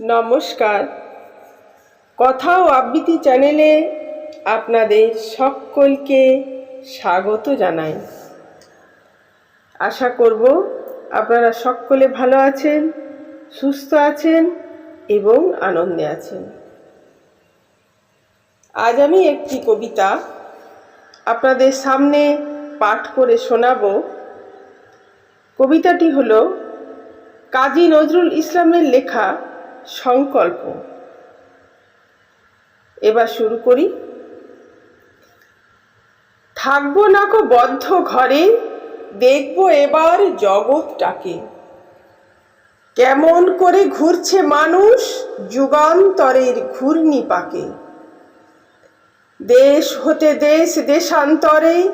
নমস্কার। কথা ও আবৃত্তি চ্যানেলে আপনাদের সকলকে স্বাগত জানাই। আশা করব আপনারা সকলে ভালো আছেন, সুস্থ আছেন এবং আনন্দে আছেন। আজ আমি একটি কবিতা আপনাদের সামনে পাঠ করে শোনাব। কবিতাটি হলো কাজী নজরুল ইসলামের লেখা সংকল্প। এবার শুরু করি। থাকব না কো বদ্ধ ঘরে, দেখব এবার জগৎটাকে। কেমন করে ঘুরছে মানুষ যুগান্তরের ঘূর্ণি পাকে। দেশ হতে দেশ, দেশান্তরে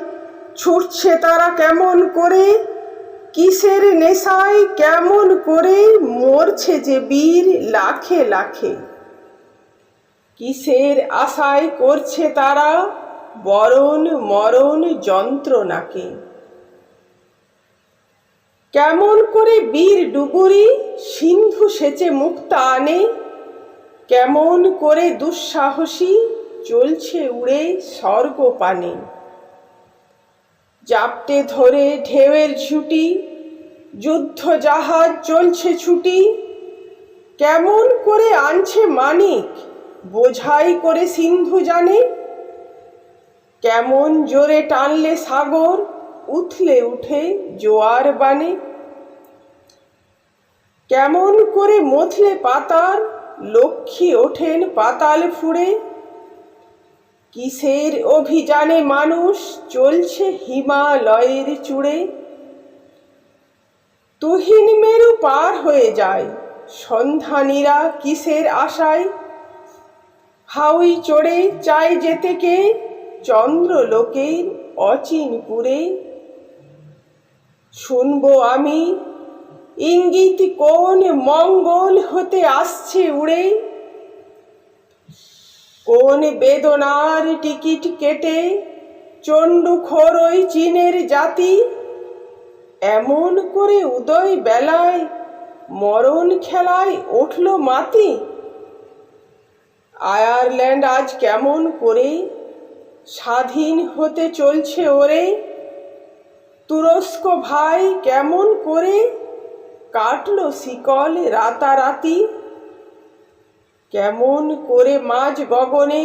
ছুটছে তারা কেমন করে কিসের নেশায় কেমন করে মরছে যে বীর লাখে লাখে? কিসের আশায় করছে তারা বরণ মরণ যন্ত্রণাকে? কেমন করে বীর ডুবুরি সিন্ধু সেচে মুক্তা আনে? কেমন করে দুঃসাহসী চলছে উড়ে স্বর্গ পানে জাপটে ধরে ঢেউয়ের ঝুটি, যুদ্ধ জাহাজ চলছে ছুটি। কেমন করে আনছে মানিক, বোঝাই করে সিন্ধু জানে। কেমন জোরে টানলে সাগর উথলে উঠে জোয়ার বানে। কেমন করে মথলে পাতার, লক্ষ্মী ওঠেন পাতাল ফুড়ে। কিসের অভিযানে মানুষ চলছে হিমালয়ের চূড়ে? তুহিন মেরু পার হয়ে যায়, সন্ধানীরা কিসের আশায়? হাউই চড়ে চাই যেতে কে চন্দ্রলোকের অচিনপুরে শুনব আমি, ইঙ্গিত কোন মঙ্গল হতে আসছে উড়ে? কোন বেদনার টিকিট কেটে চণ্ডু ওই চীনের জাতি? এমন করে উদয় বেলায় মরণ খেলায় উঠল মাতি আয়ারল্যান্ড আজ কেমন করে স্বাধীন হতে চলছে ওরে? তুরস্ক ভাই কেমন করে কাটল শিকল রাতারাতি? কেমন করে মাঝ গগনে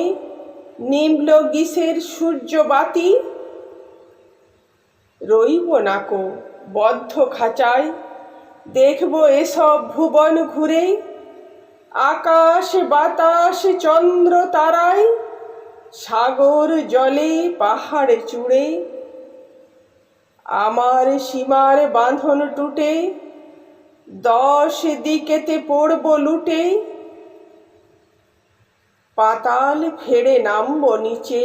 নিম্ল গিসের সূর্যবাতি রইব নাকো বদ্ধ খাঁচায়, দেখব এসব ভুবন ঘুরে। আকাশ, বাতাস, চন্দ্র তারায়, সাগর জলে, পাহাড়ে চূড়ে। আমার সীমার বাঁধন টুটে, দশ দিকেতে পড়ব লুটে। পাতাল ফেড়ে নামব নিচে।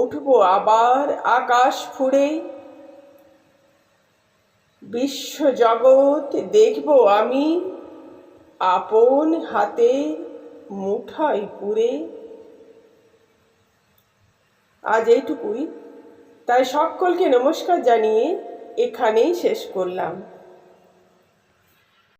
উঠব আবার আকাশ ফুড়ে। বিশ্ব জগৎ দেখব আমি আপন হাতে মুঠাই পুরে আজ এইটুকুই। তাই সকলকে নমস্কার জানিয়ে এখানেই শেষ করলাম।